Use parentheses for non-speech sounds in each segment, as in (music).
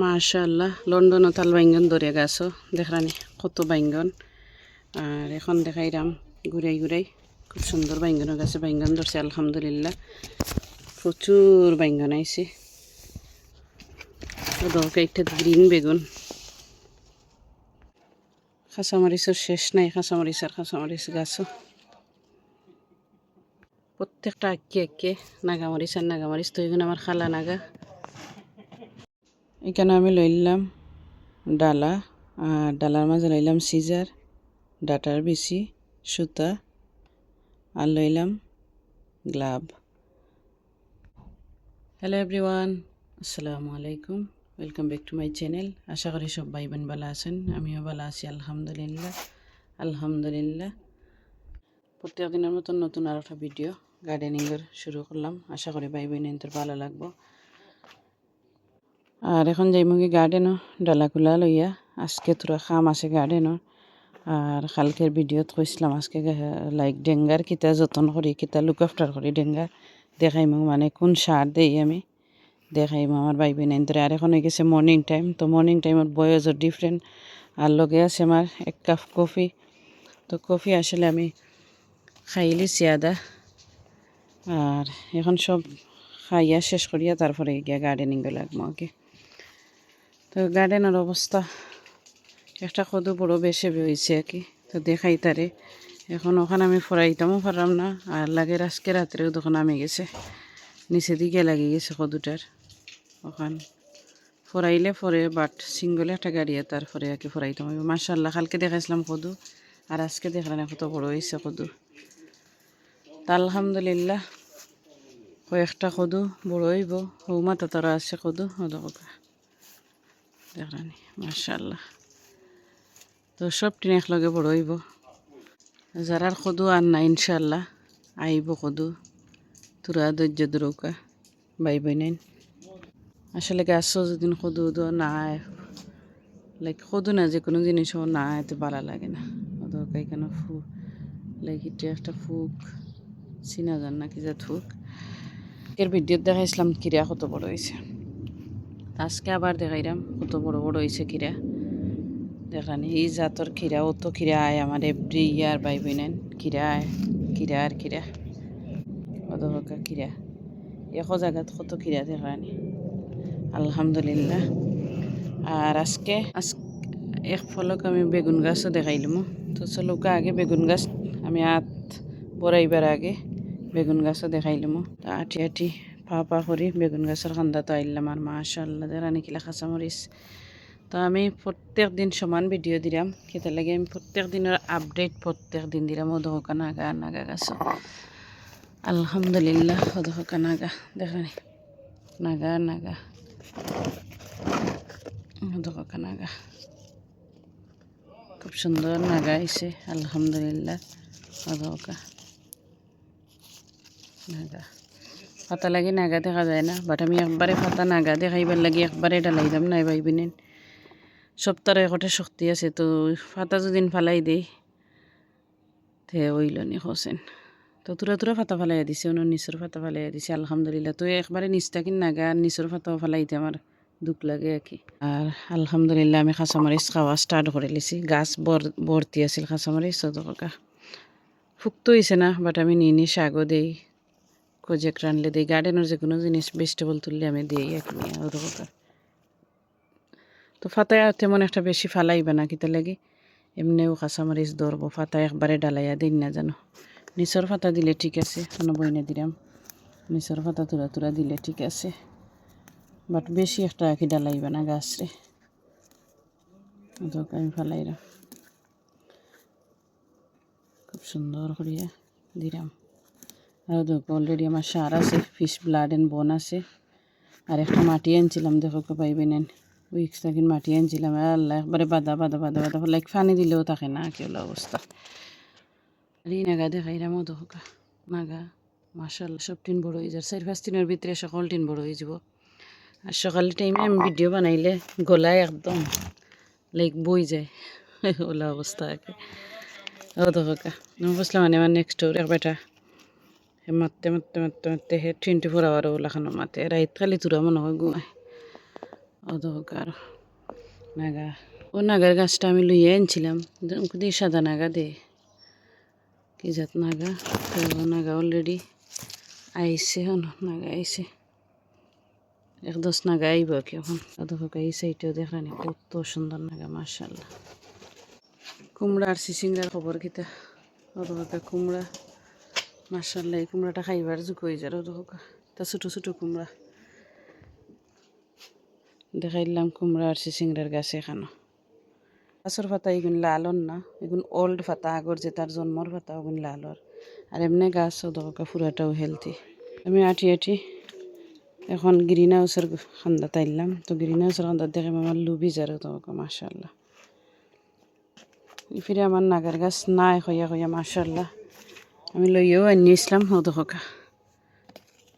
মাশাল্লাহ লন্ডনও তাল বাইঙ্গন ধরে গেছো। দেখরানি, কত বাইঙ্গন। আর এখন দেখাইরাম, ঘুরাই ঘুরাই। খুব সুন্দর বাইঙ্গনও গেছে, বাইঙ্গন ধরছে, আলহামদুলিল্লাহ। প্রচুর বাইঙ্গন আইছে। একটা গ্রিন বেগুন। খাঁচামরিচের শেষ নাই খাঁচামরিচ আর খাঁচামরিচ গাছও প্রত্যেকটা আঁকি আঁকে নাগামরিচ আর নাগামরিচ তো এগুলো আমার খালা নাগা। এখানে আমি লইলাম ডালা, আর ডালার মাঝে লইলাম সিজার, ডাটার বেশি সুতা, আর লইলাম গ্লাভ। হ্যালো এভরিওয়ান আসসালামু আলাইকুম welcome back to my channel আশা করি সব ভাই বোন ভালো আছেন, আমিও ভালো আছি, আলহামদুলিল্লাহ আলহামদুলিল্লাহ। প্রত্যেক দিনের মতন নতুন আর একটা ভিডিও গার্ডেনিংয়ের শুরু করলাম। আশা করি ভাই বোনের ভালো লাগবো। আর এখন যাইমুগি গার্ডেনও ডালাকুলা লইয়া। আজকে তোরা খাম আছে গার্ডেনর আর কালকের ভিডিওত কইছিলাম আজকে লাইক ডেঙ্গার কিতা যতন করি কিতা লুক আফটার করি ডেঙ্গার দেখাইমু মানে কোন সার দেই আমি। দেখাইমু আমার ভাই বোন ধরে আর এখন হয়ে গেছে মর্নিং টাইম তো মর্নিং টাইমত বয়সও ডিফারেন্ট আর লগে আছে আমার এক কাপ কফি। তো কফি আসলে আমি খাইলি আদা আর এখন সব খাইয়া শেষ করিয়া তারপরে গিয়া গার্ডেনিং লাগবো আগে তো গার্ডেনের অবস্থা। একটা কত বড় বেশি হয়েছে আর কি। তো দেখাই তারে। এখন ওখানে আমি ফরাইতামও পারলাম না। আর লাগে আজকে রাত্রেও তখন আমি গেছে। নিচে দিকে লাগিয়ে গেছে কদুটার। ওখান ফরাইলে ফরে বাট সিঙ্গলে একটা গাড়ি তারপরে আর কি ফরাইতাম। মার্শাল্লাহ কালকে দেখাইছিলাম কদু। আর আজকে দেখলাম কত বড় হয়েছে কদু। তা আলহামদুলিল্লাহ, কয়েকটা কদু বড় হইব। হৌমাতা তারা আছে কদু। হদকা দেখানি মার্শাল্লাহ তো সব টিন একলগে বড় হইব। যারার কদু আর না ইনশাল্লাহ আইব কদু। তোরা ধৈর্য দৌকা বাই বাই নাইন আসলে গাছও যদি কদু উদো না লাইক কদু না যে কোনো জিনিসও না এতে ভালো লাগে না। ওদের এখানে ফু লাইক এটা একটা ফুক চিনা যান না কি যা ফুক এর ভিডিও দেখাইছিলাম কিরা কত বড় হয়েছে আজকে আবার দেখাইলাম কত বড় বড় হয়েছে কিরা। দেখানি, এই জাতর খিরা ও তো খিরা আয় আমার এভরি ইয়ার বাই নেন খিরা আয় খিরা আর কত হকা খিরা এক জায়গাত কত খিরা দেখানি। আলহামদুলিল্লাহ। আর আজকে আজ এক ফলক আমি বেগুন গাছও দেখাইলাম। তো চলোকা আগে বেগুন গাছ, আমি আত বড়াইবার আগে বেগুন গাছও দেখাইলাম। আটি আটি। পা পা করি বেগুন গাছের খান্দা তো আইলাম আর মাশাল্লাহ দেখানি কিলা খাঁচামরিচ তো আমি প্রত্যেক দিন সমান ভিডিও দিলাম খেতে লাগে আমি প্রত্যেক দিনের আপডেট প্রত্যেক দিন দিলাম ও নাগা নাগা গাছ আলহামদুলিল্লাহ ও নাগা দেখানি নাগা নাগা দহকা নাগা খুব সুন্দর নাগা আইছে আলহামদুলিল্লাহ ও নাগা পাতা লাগে নাগা দেখা যায় না বাট আমি একবারে পাতা নাগা দেখাইবার লাগে একবারে ডালাই দাম নাই ভাইবিনেন সপ্তাহে একটা শক্তি আছে তো ফাতা যদি ফালাই দেই তে ওইল নি হোসেন তো তুরা তুরা ফাতা ফালাইয়া দিছে অন্য নিচর ফাতা ফালাইয়া দিছে আলহামদুলিল্লাহ তো একবারে নিচটা কিন নাগা আর নিচর ফাতা ফালাইতে আমার দুঃখ লাগে আর কি আর আলহামদুলিল্লাহ আমি খাঁচামরিচ খাওয়া স্টার্ট করে লিছি গাছ ভর্তি আছিল খাঁচামরিচ চদকা ফুক্ত হয়েছে না বাট আমি নিয়ে নিয়ে শাকও দেই কোজেক রানলে দিই গার্ডেনের যে কোনো জিনিস ভেজিটেবল তুললে আমি দিই, এক ওরকম। তো ফাতায় তেমন একটা বেশি ফালাইবে না কিতা লাগে, এমনিও কাঁচামরিচ ধরবো ফাতা একবারে ডালাইয়া দিন না জানো। নিচর ফাতা দিলে ঠিক আছে, কোনো বইনে দিলাম। নিচর ফাতা তুরা তুরা দিলে ঠিক আছে। বাট বেশি একটা আঁকি ডালাইবে না গাছরে। ওদেরকে আমি ফালাইলাম। খুব সুন্দর করিয়া দিলাম। আর দেখো অলরেডি আমার সার আছে ফিশ ব্লাড অ্যান্ড বোন আছে। আর একটা মাটি আনছিলাম, দেখো পাইবেন উইক্স থাকি মাটি আনছিলাম আল্লাহ, একবারে বাদা বাদা বাদা বাদা লাইক ফানি দিলেও থাকে না, কি হলো অবস্থা। রি নাগা দেখাইলাম দোকা নাগা মাসাল সব টিন বড় হয়ে যায় চার পাঁচ দিনের ভিতরে সকল টিন বড় হয়ে যাব। আর সকাল টাইমে আমি ভিডিও বানাইলে গলায় একদম লাইক বই যায়। (laughs) ওলা অবস্থা কি ও দোকা আমি বুঝলাম মানে আমার নেক্সট ডোর এক বেটা মারতে মারতে মারতে মারতে হে টোয়েন্টি ফোর আওয়ার ওলা খানো মাতে রাইত খালি তুরা মনে হয় ঘুমায় অধকার নাগা ও নাগার গাছটা আমি লইয়ে আনছিলাম দিয়ে সাদা নাগা দে কি জাত নাগা নাগা অলরেডি আইসে হন নাগা আইসে এক দশ নাগা আইব কি এখন অধকা এই সাইডেও দেখানি কত সুন্দর নাগা মার্শাল্লাহ কুমড়া আর সিসিংরার খবর কিতা অধকা কুমড়া মার্শাল্লাহ এই কুমড়াটা খাইবার যোগ হয়ে যার তা ছোটো ছোটো কুমড়া। দেখাইলাম কুমড়া আর সিসিংরার গাছ এখানো গাছের পাতা এগুন লালন না, এগুন ওল্ড পাতা, আগর যে তার জন্মর পাতা ওগুন লালর। আর এমনি গাছ ওদকা ফুরাটাও হেলদি আমি আটি আটি এখন গ্রিন হাউসের খান্দা তাইলাম, তো গ্রিন হাউসের খান্দা দেখে আমার লুবি যারে তোকে মাশাল্লাহ ফিরে আমার নাগার গাছ নাই, হইয়া হইয়া মাশাল্লাহ আমি লইয়াও আনি ইসলাম ওদকা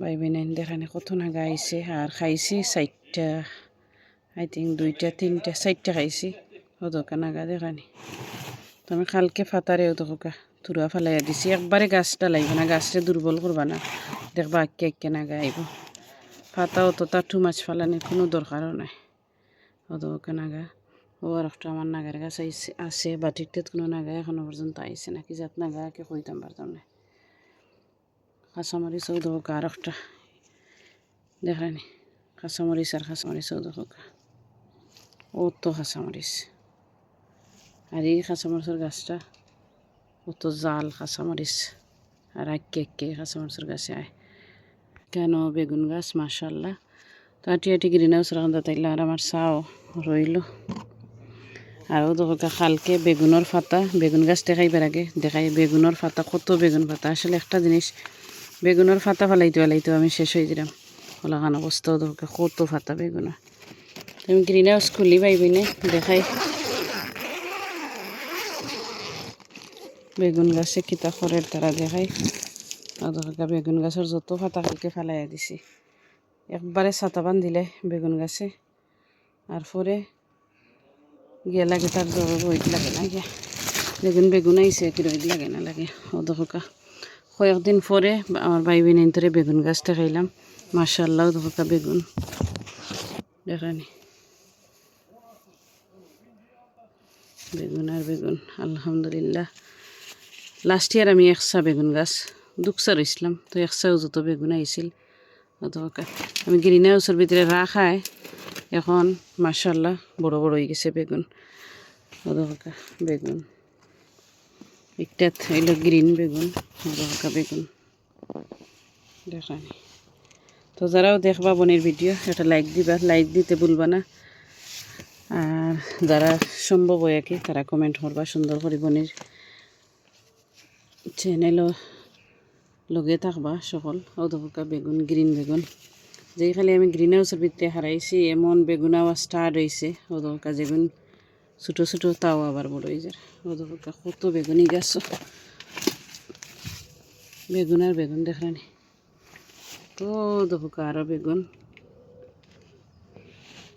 ভাই বেনাইন দেখানে কত নাগা আইছে আর খাইছি চারটা আই থিঙ্ক দুইটা, তিনটা চারটা খাইছি ওদকা নাগা দেখানি তো আমি কালকে ফাতারে ওদকা তুরা ফেলাইয়া দিছি। একবারে গাছটা লাগবে না গাছটা দুর্বল করবা না। দেখবা আঁকে আঁকে নাগা আইব ফাতা অত টাটু মাছ ফালানির কোনো দরকারও নাই। ওদকা নাগা। ও আর একটা আমার নাগার গাছ আইসে আছে বাটিতে কোনো নাগা এখনও পর্যন্ত আইসে না, কি জাত নাগা, কে কইতাম পারতাম না কাঁচামরিচ ওদকা আর একটা। দেখানি কাঁচামরিচ আর কাঁচামরিচ ওদকা ও তো কাঁচামরিচ আর এই কাঁচামরিচের গাছটা কত জাল কাঁচামরিচ আর আঁকে আঁকে কাঁচামরিচের গাছে আয় কেন বেগুন গাছ, মাশাল্লাহ। তো আটি আটি গ্রিন হাউস রাখা তাইলে আর আমার চাও রইল আর দেখা খালকে বেগুনের ফাতা বেগুন গাছ দেখাইবার আগে, দেখাই বেগুনের ফাতা কত বেগুন ফাতা আসলে একটা জিনিস বেগুনের ফাতা ফেলাইতে ফেলাইতে আমি শেষ হয়ে দিলাম ওলাখান অবস্থাও দেখা কত ফাতা বেগুনের তুমি গ্রিন হাউস খুলি পাইবি নে? দেখাই। বেগুন গাছে কিতা খড়ের তারা দেখাই। দেখা বেগুন গাছের যত ফাতা কালকে ফেলাইয়া দিছি। একবারে ছাতা বান্ধিলে বেগুন গাছে। আর পরে গিয়ে লাগে তার রোদ লাগে না গিয়া। বেগুন বেগুন আইসে কি রোদ লাগে না লাগে দেখা কয়েকদিন পরে আমার ভাই বোনের বেগুন গাছটা খাইলাম মার্শাল্লাহ দেখা বেগুন। দেখানি। বেগুন আর বেগুন, আলহামদুলিল্লাহ। লাস্ট ইয়ার আমি একশা বেগুন গাছ দুকসা রইছিলাম তো একশাও যত বেগুন আইছিল আমি গ্রিন হাউসের ভিতরে রাখায় এখন মার্শাল্লাহ বড় বড় হয়ে গেছে বেগুন। বেগুন। একটা হইল গ্রিন বেগুন অদকা বেগুন। দেখানি তো যারাও দেখবা বোনের ভিডিও একটা লাইক দিবা। লাইক দিতে ভুলবা না। আর যারা সম্ভব হয় কি তারা কমেন্ট করবা সুন্দর করে বোনের চ্যানেলও লগে থাকবা সকল। অধকা বেগুন গ্রিন বেগুন। যেই খালি আমি গ্রিন হাউসের ভিতরে হারাইছি, এমন বেগুনাও স্টার্ট হয়েছে অধকা যেগুন ছোটো ছোটো তাও আবার বড় হয়ে যায় অধকা কত বেগুনি গাছ। বেগুন আর বেগুন দেখলানি তো দহকা আরও বেগুন।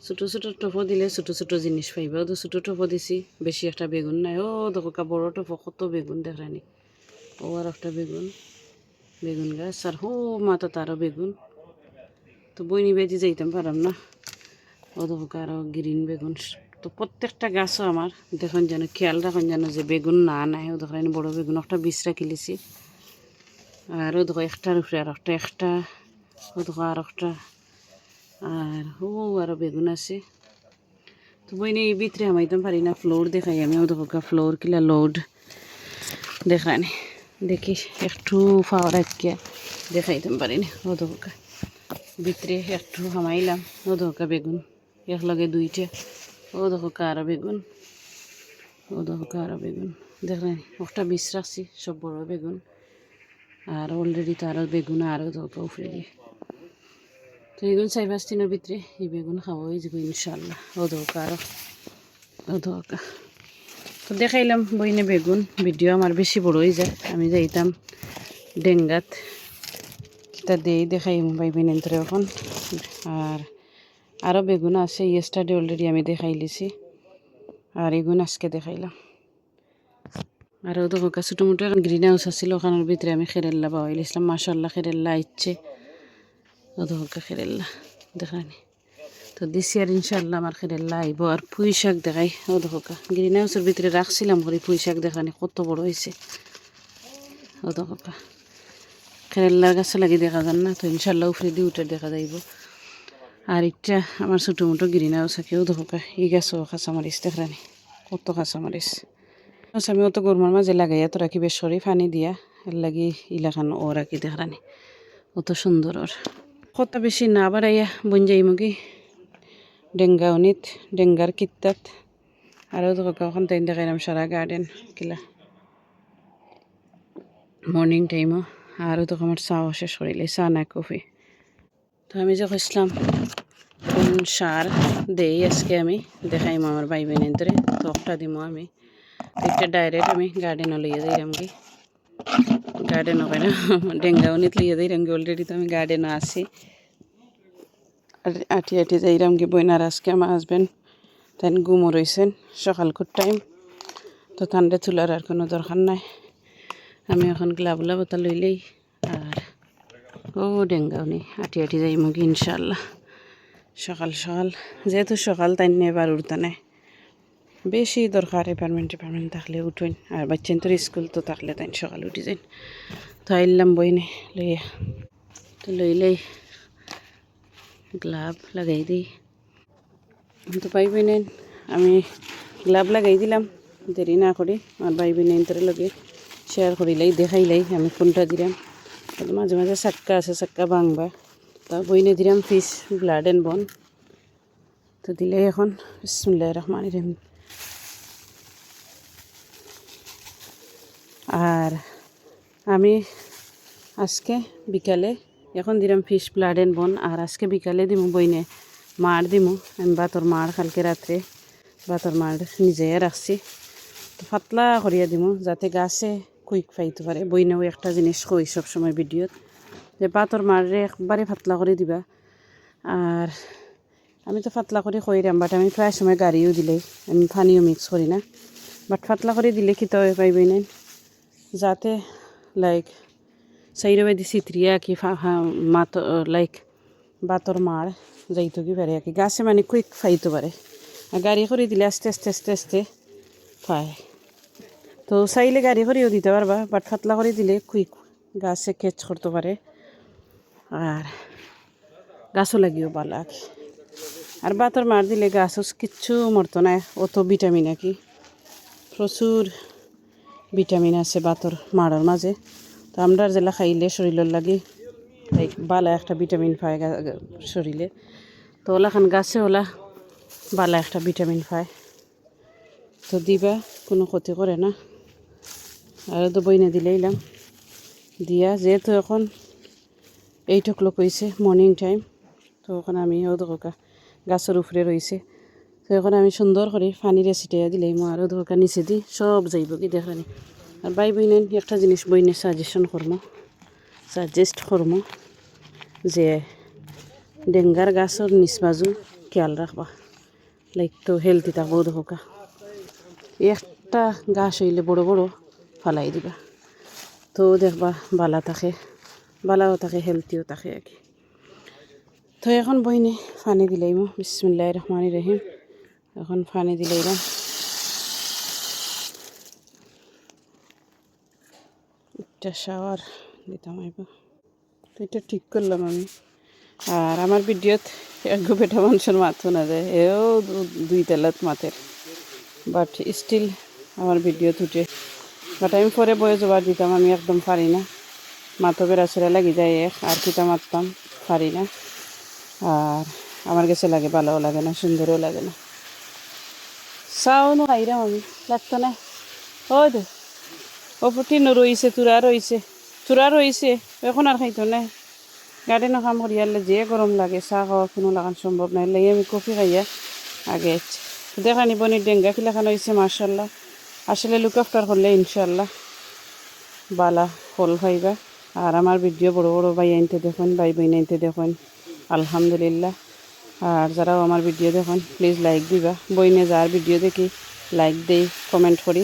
ছোটো ছোটো টপো দিলে ছোটো ছোটো জিনিস পাইবা। ও ছোটো টপো দিছি, বেশি একটা বেগুন নাই। ও দহকা বড় টপো, কত বেগুন দেখলানি ও আর একটা বেগুন বেগুন গাছ। আর হো মাথা তারও বেগুন। তো বইনি বেদি যাইতাম, পারাম না। আরও গ্রিন বেগুন। তো প্রত্যেকটা গাছও আমার, দেখুন যেন, খেয়াল রাখুন যেন যে বেগুন না নাই ও দেখেন বড় বেগুন একটা বিছরা কিলেছি আর ও দেখো একটার উপরে আর একটা একটা ও আর একটা। আর ও আরও বেগুন আছে। তো বইনি এই ভিতরে আমাইতাম পারি না, ফ্লোর দেখাই আমি ও ফ্লোর কিলা লোড দেখানি। দেখি, একটু ফাওয়ার আজকে দেখাইতাম পারি না ও ভিতরে একটু হামাইলাম ও দেখো বেগুন, একলগে দুইটা। ও দেখো কারও বেগুন ও দেখো কারও বেগুন। দেখলেন, একটা বিষ রাখছি, সব বড় বেগুন। আর অলরেডি তারও বেগুন আরও দেখো উফরে দিয়ে। তো চাই পাঁচ দিনের ভিতরে এই বেগুন খাওয়া হয়ে যাব ইনশাল্লাহ ও দোকা আরও ও দোকা তো দেখাইলাম বইনে বেগুন, ভিডিও আমার বেশি বড় হয়ে যায়। আমি যাইতাম ডেঙ্গাত। তা দেই, দেখাই ভাই বোনের এখন। আর আরও বেগুন আছে ইয়েস্টারডে অলরেডি আমি দেখাই লিছি। আর এগুন আজকে দেখাইলাম। আর ওদের কাছে ছোটো মোটো গ্রিন হাউস আছিল, ওখানের ভিতরে আমি খেরেল্লা পাওয়াই লিছিলাম মাসাল্লাহ খেরেল্লা ইচ্ছে ওদের খেরেল্লা দেখানি তো দিছি আর ইনশাল্লাহ আমার খেরেল্লা আইব। আর পুঁই শাক দেখাই, ও দেখো গ্রিন হাউসের ভিতরে রাখছিলাম করে পুঁই শাক দেখানি কত বড় হয়েছে ও দেখো কা খেরেল্লার গাছে লাগি দেখা যান না, তো ইনশাল্লাহ উফরে দিয়ে উঠে দেখা যাইব। আর ইটা আমার ছোটো মোটো গ্রিন হাউস কেউ দেখো কা এই গাছও কাঁচামরিচ দেখানি কত কাঁচামরিচ। আমি অত গরমার মাঝে লাগাইয়া তো রাখি বেশ সরি পানি দিয়া, এর লাগি ইলাখান ও রাখি দেখানি অত সুন্দর ওর। কত বেশি না বাড়াইয়া বন যাইমগি ডেঙ্গা উনিত ডেঙ্গার কিত্তাত, আরও তো কখন তাই দেখাইলাম সারা গার্ডেন কিলা। মর্নিং টাইমও আরও তো আমার চাও শেষ করিলে চা না কফি। তো আমি যে কইসলাম কোন সার দেই আজকে আমি, দেখাইম আমার ভাই বোনের ধরে তখটা দিমো আমি। এটা ডাইরেক্ট আমি গার্ডেনও লইয়া যাইলাম কি গার্ডেন হয় না ডেঙ্গা উনিত লইয়া যাইলাম কি অলরেডি তো আমি গার্ডেনও আছি। আটি আটি যাইরাম কি বইনার আজকে আমার হাজবেন্ড তাই গুমো রয়েছেন সকালকুর টাইম তো ঠান্ডা তুলার আর কোনো দরকার নাই। আমি এখন গ্লাবলা বোতল লইলেই আর, ও ডেঙ্গা উনি আটি আটি যাই মুগি ইনশাল্লাহ সকাল সকাল, যেহেতু সকাল তাই নিয়ে এবার উঠতে নেয় বেশি দরকার এপার্টমেন্ট এপার্টমেন্ট থাকলে উঠুন, আর বাচ্চান তোর স্কুল তো থাকলে তাই সকাল উঠি যাই তো আইলাম বইনে লইয়া। তো লইলেই গ্লাভ লাগাই দিই। তো নেন আমি গ্লাভ লাগাই দিলাম, দেরি না করি, আর পাইবই নেন তোর লগে শেয়ার করিলাই, দেখাইলাই আমি কোনটা দিলাম। মাঝে মাঝে চাক্কা আছে চাক্কা ভাঙবা। তা বইনে দিলাম ফিস ব্লাড এন্ড বন তো দিলে এখন বিসমুল্লাহ রহমান রহিম। আর আমি আজকে বিকালে এখন দিলাম ফিশ ব্লাড এন্ড বন আর আজকে বিকালে দিমু বইনে মার দিমু। আমি বাতর মার কালকে রাত্রে বাতর মার নিজে রাখছি। তো পাতলা করিয়া দিমু, যাতে গাছে কুইক পাইতে পারে। বইনেও একটা জিনিস কই সবসময় ভিডিওত, যে বাতর মারে একবারে পাতলা করে দিবা। আর আমি তো পাতলা করে কইরাম বাট আমি প্রায় সময় গাড়িও দিলে, আমি পানিও মিক্স করি না। বাট পাতলা করে দিলে খিতে পাইবই নাই যাতে লাইক সাইড বাইদি চিত্রিয়া কি মাত লাইক বাতর মার, যাইতো কি পারে, আর কি। গাছে মানে কুইক ফাইতে পারে। আর গাড়ি করে দিলে আস্তে আস্তে আস্তে আস্তে, পায়। তো চাইলে গাড়ি করেও দিতে পারবা বাট ফাতলা করে দিলে কুইক। গাছে কেচ করতে পারে আর গাছও লাগিও ভালো আর বাতর মার দিলে গাছও কিচ্ছু মরতো না অত ভিটামিন আর কি প্রচুর ভিটামিন আছে বাতর মারার মাঝে তো আমরা যেলা খাইলে শরীরের লাগে, লাইক বালা একটা ভিটামিন পায় শরীরে তো ওলাখান গাছে ওলা বালা একটা ভিটামিন পায়। তো দিবা, কোনো ক্ষতি করে না। আর তো বইনে দিলেইলাম। দিয়া যেহেতু এখন এইট ও ক্লক হয়েছে মর্নিং টাইম তো ওখানে আমি ও দোকা গাছের উপরে রয়েছে তো এখন আমি সুন্দর করে পানিরে ছিটাইয়া দিলে মই আরও দোকা নিচে দি সব যাইব কি দেখানি। আর বাই বইনে একটা জিনিস বইনে সাজেশন করব সাজেস্ট করব যে ডেঙ্গার গাছের নিচ বাজু খেয়াল রাখবা লাইক তো হেলদি থাকব দেখা একটা গাছ হইলে বড় বড় ফালাই দিবা। তো দেখবা বালা থাকে, বালাও থাকে হেলদিও থাকে আর কি। তো এখন বইনে ফানি দিলাইম বিসমুল্লাহ রহমানি রহিম। এখন ফানি দিলাইলাম একটা শাওয়ার দিতাম আইব। তো এটা ঠিক করলাম আমি। আর আমার ভিডিওত এক বেটা মানুষের মাথো না যায়, এও দুই তেলাত মাথের। বাট স্টিল আমার ভিডিও উঠে বাট আমি পরে বয়ে জবার দিতাম আমি একদম পারি না মাথো বেড়া ছেড়া লাগি যায় এক আর কিতা মারতাম পারি না আর আমার কাছে লাগে ভালোও লাগে না সুন্দরও লাগে না চাও নো খাইরাম আমি লাগতো না ও দে ওপরটিনো রইছে তুরা রইছে তুরা রইছে এখন আর খাইতো না গার্ডেনও কাম করি আনলে যে গরম লাগে চাহ খাওয়া কোনো লাগান সম্ভব নাই লাগে আমি কফি খাইয়া আগে দেখা নিব নি ডেঙ্গা খিলাখান হয়েছে মার্শাল্লাহ আসলে লুক আফটার করলে ইনশাল্লাহ বালা ফল খাইবা আর আমার ভিডিও বড় বড় ভাই আনতে দেখুন, ভাই বইন আনতে দেখুন, আলহামদুলিল্লাহ। আর যারাও আমার ভিডিও দেখুন প্লিজ লাইক দিবা। বইনে যার ভিডিও দেখি লাইক দেই কমেন্ট করি।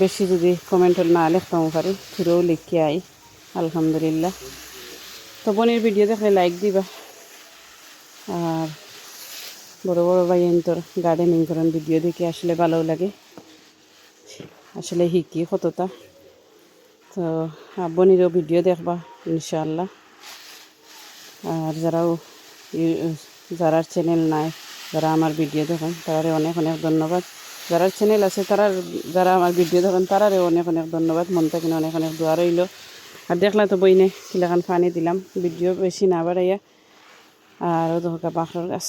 বেশি যদি কমেন্ট না লিখতাম পারি, ফিরেও লিখে আই, আলহামদুলিল্লাহ। তো বোনের ভিডিও দেখলে লাইক দিবা। আর বড় বড় ভাই তোর গার্ডেনিং করেন ভিডিও দেখে আসলে ভালো লাগে। আসলে শিকি কতটা তো? আব্বনিরও ভিডিও দেখবা, ইনশাআল্লাহ। আর যারাও যারা চ্যানেল নাই, যারা আমার ভিডিও দেখেন, তারারে অনেক অনেক ধন্যবাদ। যারা চ্যানেল আছে তারা যারা আমার ভিডিও দেখেন তারারে অনেক অনেক ধন্যবাদ। মন থেকে অনেক অনেক দোয়া রইল। আর দেখলা তো বইনে কিলাখান পানি দিলাম, ভিডিও বেশি না বাড়াইয়া। আর দরকার বাঁকড়ার গাছ।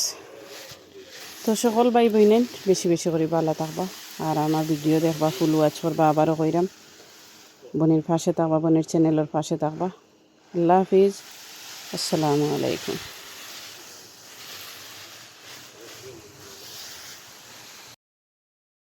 তো সকল ভাই বইনেন বেশি বেশি করে ভালো থাকবা। আর আমার ভিডিও দেখবা, ফুল ওয়াচ করবা, আবারও কইরাম। বোনের পাশে থাকবা, বোনের চ্যানেলের পাশে থাকবা। আল্লাহ হাফিজ। আসসালামু আলাইকুম।